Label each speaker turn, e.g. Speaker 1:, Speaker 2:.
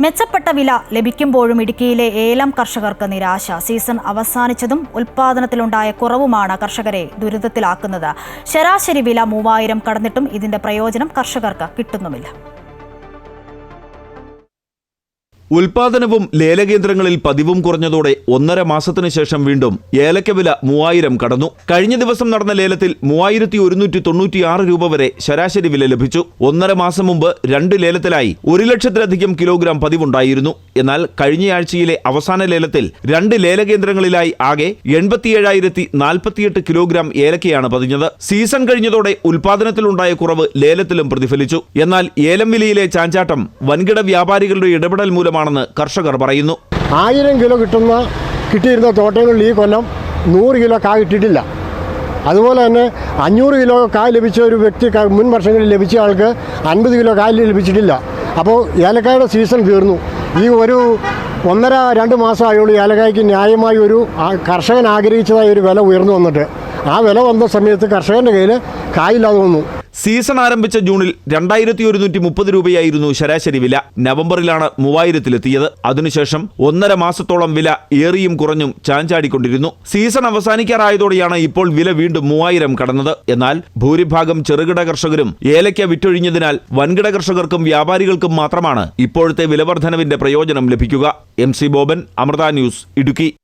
Speaker 1: മെച്ചപ്പെട്ട വില ലഭിക്കുമ്പോഴും ഇടുക്കിയിലെ ഏലം കർഷകർക്ക് നിരാശ. സീസൺ അവസാനിച്ചതും ഉൽപാദനത്തിലുണ്ടായ കുറവുമാണ് കർഷകരെ ദുരിതത്തിലാക്കുന്നത്. ശരാശരി വില മൂവായിരം കടന്നിട്ടും ഇതിന്റെ പ്രയോജനം കർഷകർക്ക് കിട്ടുന്നുമില്ല.
Speaker 2: ഉൽപാദനവും ലേലകേന്ദ്രങ്ങളിൽ പതിവും കുറഞ്ഞതോടെ ഒന്നര മാസത്തിനു ശേഷം വീണ്ടും ഏലക്ക വില മൂവായിരം കടന്നു. കഴിഞ്ഞ ദിവസം നടന്ന ലേലത്തിൽ മൂവായിരത്തി ഒരുന്നൂറ്റി തൊണ്ണൂറ്റിയാറ് രൂപ വരെ ശരാശരി വില ലഭിച്ചു. ഒന്നര മാസം മുമ്പ് രണ്ട് ലേലത്തിലായി ഒരു ലക്ഷത്തിലധികം കിലോഗ്രാം പതിവുണ്ടായിരുന്നു. എന്നാൽ കഴിഞ്ഞയാഴ്ചയിലെ അവസാന ലേലത്തിൽ രണ്ട് ലേലകേന്ദ്രങ്ങളിലായി ആകെ എൺപത്തിയേഴായിരത്തി നാൽപ്പത്തിയെട്ട് കിലോഗ്രാം ഏലക്കയാണ് പതിഞ്ഞത്. സീസൺ കഴിഞ്ഞതോടെ ഉൽപാദനത്തിലുണ്ടായ കുറവ് ലേലത്തിലും പ്രതിഫലിച്ചു. എന്നാൽ ഏലം വിലയിലെ ചാഞ്ചാട്ടം വൻകിട വ്യാപാരികളുടെ ഇടപെടൽ മൂലമാണെന്ന് കർഷകർ പറയുന്നു.
Speaker 3: ആയിരം കിലോ കിട്ടുന്ന കിട്ടിയിരുന്ന തോട്ടങ്ങളിൽ ഈ കൊല്ലം നൂറ് കിലോ കാ കിട്ടിയിട്ടില്ല. അതുപോലെ തന്നെ അഞ്ഞൂറ് കിലോ കാ ലഭിച്ച ഒരു വ്യക്തി മുൻ വർഷങ്ങളിൽ ലഭിച്ച ആൾക്ക് അൻപത് കിലോ കാ ലഭിച്ചിട്ടില്ല. അപ്പോൾ ഏലക്കായുടെ സീസൺ തീർന്നു. ഈ ഒരു ഒന്നര രണ്ട് മാസമായുള്ളൂ ഏലക്കായ്ക്ക് ന്യായമായി ഒരു കർഷകൻ ആഗ്രഹിച്ചതായ ഒരു വില ഉയർന്നു വന്നിട്ട്. ആ വില വന്ന സമയത്ത് കർഷകന്റെ കയ്യിൽ കായില്ലാതെ വന്നു.
Speaker 2: സീസൺ ആരംഭിച്ച ജൂണിൽ രണ്ടായിരത്തി ഒരുന്നൂറ്റി മുപ്പത് രൂപയായിരുന്നു ശരാശരി വില. നവംബറിലാണ് മൂവായിരത്തിലെത്തിയത്. അതിനുശേഷം ഒന്നര മാസത്തോളം വില ഏറിയും കുറഞ്ഞും ചാഞ്ചാടിക്കൊണ്ടിരുന്നു. സീസൺ അവസാനിക്കാറായതോടെയാണ് ഇപ്പോൾ വില വീണ്ടും മൂവായിരം കടന്നത്. എന്നാൽ ഭൂരിഭാഗം ചെറുകിട കർഷകരും ഏലയ്ക്ക വിറ്റൊഴിഞ്ഞതിനാൽ വൻകിട കർഷകർക്കും വ്യാപാരികൾക്കും മാത്രമാണ് ഇപ്പോഴത്തെ വിലവർദ്ധനവിന്റെ പ്രയോജനം ലഭിക്കുക. M C Boban Amrita news Idukki.